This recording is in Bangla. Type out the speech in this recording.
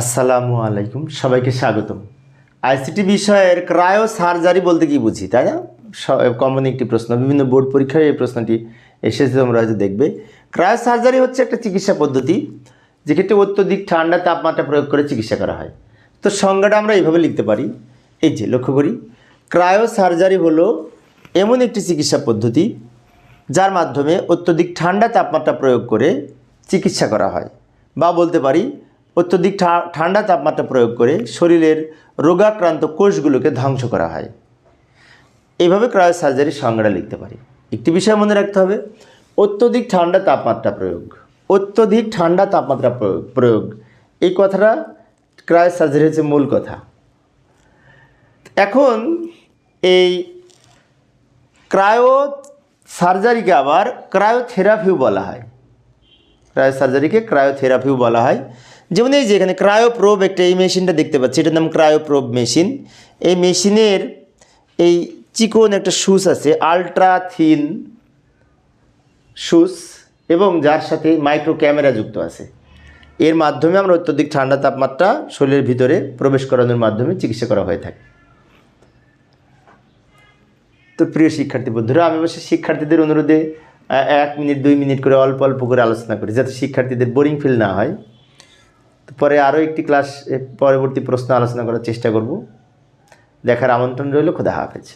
আসসালামু আলাইকুম, সবাইকে স্বাগতম। আইসিটি বিষয়ের ক্রায়ো সার্জারি বলতে কি বুঝি, তাই না? কমন একটি প্রশ্ন, বিভিন্ন বোর্ড পরীক্ষায় এই প্রশ্নটি এসেছে, তোমরা হয়তো দেখবে। ক্রায়ো সার্জারি হচ্ছে একটা চিকিৎসা পদ্ধতি যেক্ষেত্রে অত্যধিক ঠান্ডা তাপমাত্রা প্রয়োগ করে চিকিৎসা করা হয়। তো সংজ্ঞাটা আমরা এইভাবে লিখতে পারি। এই যে, লক্ষ্য করি, ক্রায়ো সার্জারি হলো এমন একটি চিকিৎসা পদ্ধতি, যার মাধ্যমে অত্যধিক ঠান্ডা তাপমাত্রা প্রয়োগ করে চিকিৎসা করা হয়। বা বলতে পারি অত্যধিক ঠান্ডা তাপমাত্রা প্রয়োগ করে শরীরের রোগাক্রান্ত কোষগুলোকে ধ্বংস করা হয়। এইভাবে ক্রায়ো সার্জারির সংজ্ঞাটা লিখতে পারি। একটি বিষয় মনে রাখতে হবে, অত্যধিক ঠান্ডা তাপমাত্রা প্রয়োগ, অত্যধিক ঠান্ডা তাপমাত্রা প্রয়োগ প্রয়োগ, এই কথাটা ক্রায়ো সার্জারি হচ্ছে মূল কথা। এখন এই ক্রায়ো সার্জারিকে আবার ক্রায়োথেরাপিও বলা হয়। ক্রায়ো সার্জারিকে ক্রায়োথেরাপিও বলা হয়। যেমন এই যে এখানে ক্রায়োপ্রোব একটা এই মেশিনটা দেখতে পাচ্ছি, এটার নাম ক্রায়োপ্রোব মেশিন এই মেশিনের এই চিকন একটা শুস আছে আলট্রা থিন শুস এবং যার সাথে মাইক্রো ক্যামেরা যুক্ত আছে। এর মাধ্যমে আমরা অত্যধিক ঠান্ডা তাপমাত্রা শরীরের ভিতরে প্রবেশ করানোর মাধ্যমে চিকিৎসা করা হয়ে থাকে। তো প্রিয় শিক্ষার্থী বন্ধুরা, আমি অবশ্যই শিক্ষার্থীদের অনুরোধে এক মিনিট, দুই মিনিট করে অল্প অল্প করে আলোচনা করি, যাতে শিক্ষার্থীদের বোরিং ফিল না হয়। পরে আরও একটি ক্লাস পরবর্তী প্রশ্ন আলোচনা করার চেষ্টা করব। দেখার আমন্ত্রণ রইল, খোদা হাফেজ।